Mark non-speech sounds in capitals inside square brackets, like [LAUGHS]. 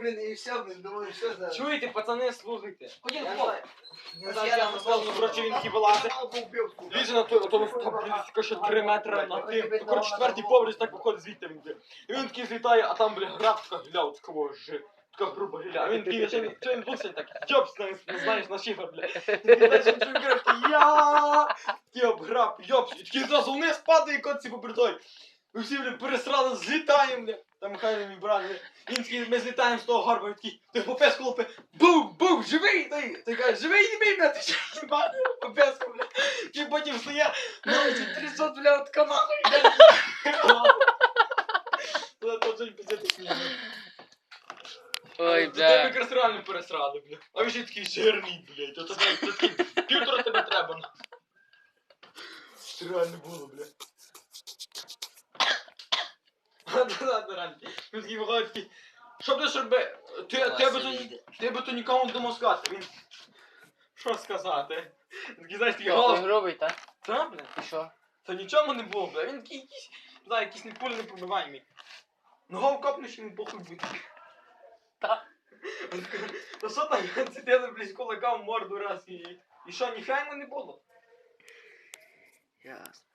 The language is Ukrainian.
Блін, і все, блін, думаю, що за... Чуєте, пацани, слухайте. Ходіть Я. Не Не я вилазить. Лізе на той, там, блін, тако ще 3 метри на тим. Ну, коротше, четвертий поверх так виходить звідти він. блін. І він такий злітає, а там, бля, граб така гля, от такого ж. Така груба гля. А він такий, що він, що він так, йопс, знаєш, на шифр, бля. Він граб, такий, я Такий обграб, йопс. І такий зразу вниз падає котці побридой. Ми всі, бля, пересрали, злітаємо, бля. Там Михайло мій брат, бля. Він такий, ми злітаємо з того гарба, він такий, той попес хлопе, бум, бум, живий, той, той каже, живий, не бій, бля, ти що, їбаний, попеску, бля. І потім стає, навіть 300, бля, от канаху, йде. Це точно пиздець смішно. Ой, До тебе бля. якраз реально пересрали, бля. А він ще такий жирний, блядь, то такий півтора тебе треба. на. Це реально було, бля. [LAUGHS] Виходить такий, що ти ж роби? Ти, ти, би то, ти би то нікому не думав сказати. Він, що сказати? Такий, знаєш, такий Ти голос. грубий, та? Та, бля, Ти що? та нічому не було, бля. Він такий якийсь, знаю, якийсь не пулі не пробиваємий. Ногою копнеш йому похуй буде. Та. Та що там, я сиділи, блядь, кулака в морду раз і... І що, ніфіга йому не було? Ясно.